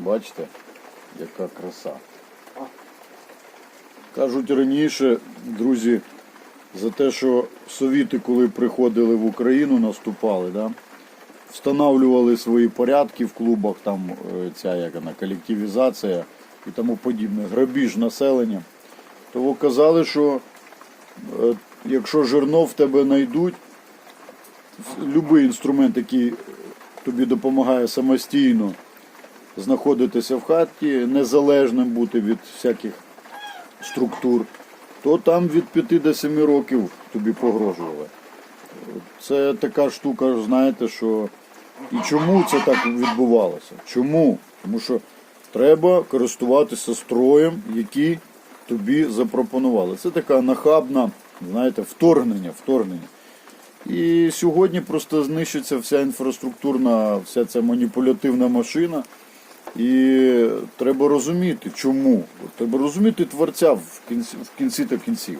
Бачите, яка краса. Кажуть раніше, друзі, за те, що совіти, коли приходили в Україну, наступали, да? встановлювали свої порядки в клубах, там е, ця як вона, колективізація і тому подібне, грабіж населення, то казали, що е, якщо жирно в тебе знайдуть, будь-який інструмент, який тобі допомагає самостійно знаходитися в хаті, незалежним бути від всяких структур, то там від 5 до 7 років тобі погрожували. Це така штука, знаєте, що і чому це так відбувалося? Чому? Тому що треба користуватися строєм, який тобі запропонували. Це така нахабна, знаєте, вторгнення, вторгнення. І сьогодні просто знищиться вся інфраструктурна, вся ця маніпулятивна машина. І треба розуміти, чому. Треба розуміти творця в кінці, в кінці та кінців.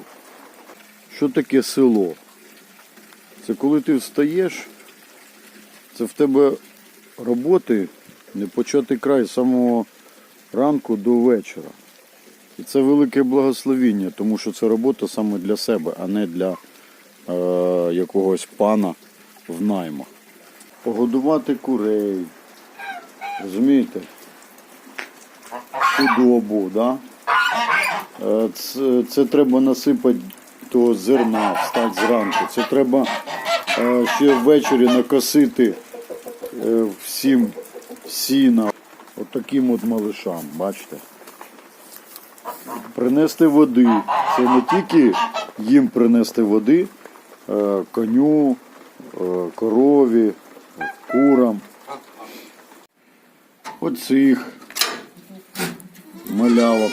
Що таке село? Це коли ти встаєш, це в тебе роботи не почати край з самого ранку до вечора. І це велике благословіння, тому що це робота саме для себе, а не для е, якогось пана в наймах. Погодувати курей. Розумієте? Худобу, да? Це, це треба насипати того зерна, встати зранку. Це треба е, ще ввечері накосити е, всім сіна. От таким от малишам, бачите? Принести води. Це не тільки їм принести води, е, коню, корові, курам. Оцих малявок.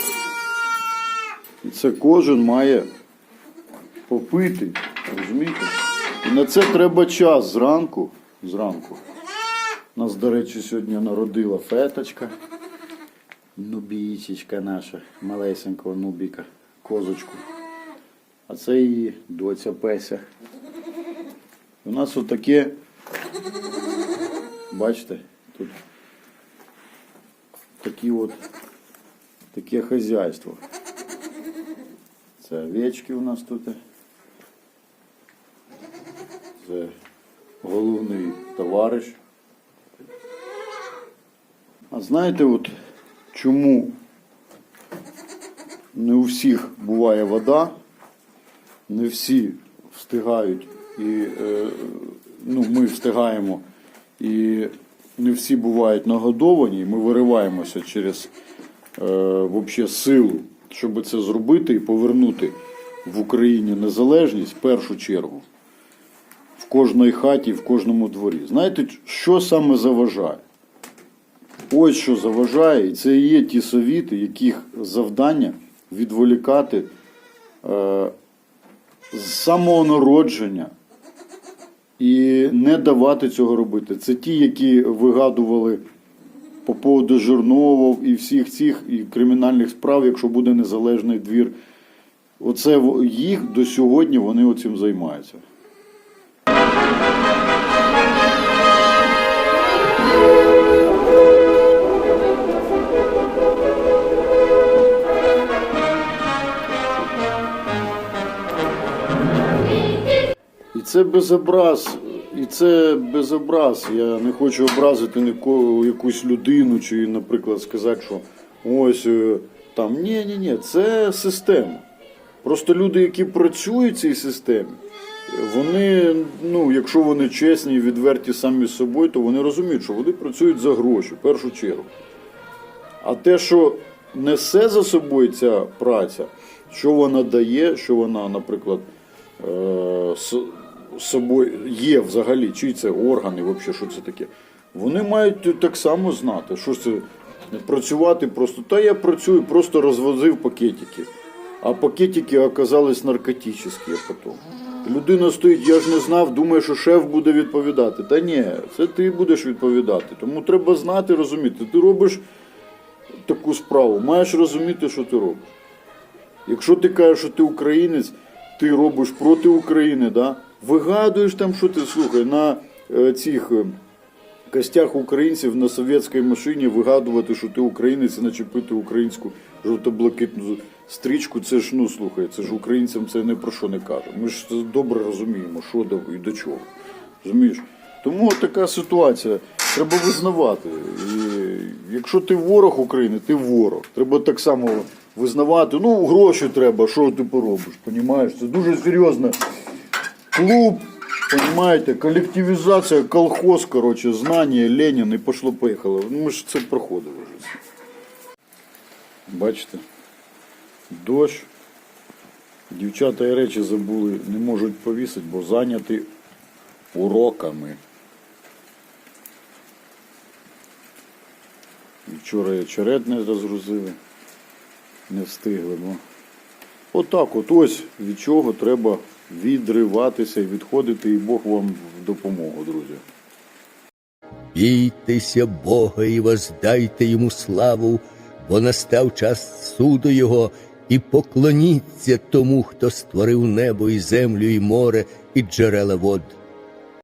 І це кожен має попити, розумієте? І на це треба час зранку. Зранку. Нас, до речі, сьогодні народила феточка. Нубійчичка наша, малесенького нубіка, козочку. А це її доця Песя. У нас отаке, бачите, тут такі от, таке хазяйство. Це овечки у нас тут. Це головний товариш. А знаєте, от чому не у всіх буває вода, не всі встигають і е, ну, ми встигаємо і не всі бувають нагодовані, ми вириваємося через вообще силу, щоб це зробити і повернути в Україні незалежність в першу чергу. В кожній хаті, в кожному дворі. Знаєте, що саме заважає? Ось що заважає, і це є ті совіти, яких завдання відволікати е, з самого народження і не давати цього робити. Це ті, які вигадували по поводу Жирновов і всіх цих і кримінальних справ, якщо буде незалежний двір. Оце їх до сьогодні вони оцим займаються. І це безобраз, і це безобраз. Я не хочу образити нікого, якусь людину, чи, наприклад, сказати, що ось е, там. Ні, ні, ні, це система. Просто люди, які працюють в цій системі, вони, ну, якщо вони чесні і відверті самі з собою, то вони розуміють, що вони працюють за гроші в першу чергу. А те, що несе за собою ця праця, що вона дає, що вона, наприклад, е, собою є взагалі, чи це органи, взагалі, що це таке, вони мають так само знати, що це працювати просто. Та я працюю, просто розвозив пакетики. А пакетики оказались наркотичні потім. Людина стоїть, я ж не знав, думає, що шеф буде відповідати. Та ні, це ти будеш відповідати. Тому треба знати, розуміти. Ти робиш таку справу, маєш розуміти, що ти робиш. Якщо ти кажеш, що ти українець, ти робиш проти України, да? Вигадуєш там, що ти слухай, на е, цих е, костях українців на совєтській машині вигадувати, що ти українець і начепити українську жовто-блакитну стрічку, це ж ну слухай, це ж українцям це не про що не каже. Ми ж це добре розуміємо, що до і до чого. Розумієш? Тому така ситуація. Треба визнавати. І якщо ти ворог України, ти ворог. Треба так само визнавати. Ну, гроші треба, що ти поробиш, понімаєш? Це дуже серйозно. Клуб, понимаете, коллективизация, колхоз, короче, знання, Ленін і пошло-поїхало. Ну, Ми ж це проходили вже. Бачите? Дощ. Дівчата і речі забули, не можуть повісити, бо зайняті уроками. Вчора і очерет не розгрузили, не встигли. Бо... Отак, от ось від чого треба відриватися і відходити, і Бог вам в допомогу, друзі. Бійтеся Бога і воздайте йому славу, бо настав час суду Його, і поклоніться тому, хто створив небо і землю, і море, і джерела вод.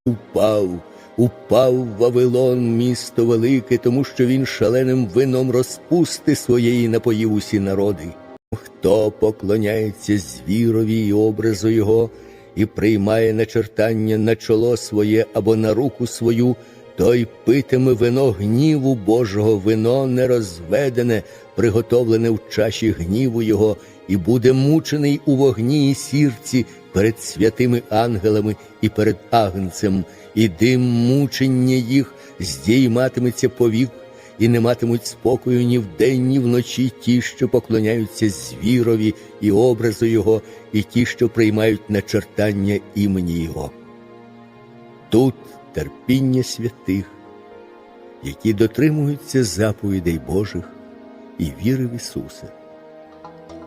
Упав, упав Вавилон, місто велике, тому що він шаленим вином розпусти своєї напоїв усі народи. Хто поклоняється звірові і образу його, і приймає начертання на чоло своє або на руку свою, той питиме вино гніву Божого, вино нерозведене, приготовлене в чаші гніву Його, і буде мучений у вогні і сірці перед святими ангелами і перед агнцем, і дим мучення їх здійматиметься повік, і не матимуть спокою ні вдень, ні вночі ті, що поклоняються звірові і образу Його, і ті, що приймають начертання імені Його. Тут терпіння святих, які дотримуються заповідей Божих і віри в Ісуса.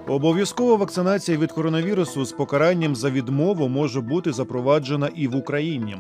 Обов'язкова вакцинація від коронавірусу з покаранням за відмову може бути запроваджена і в Україні.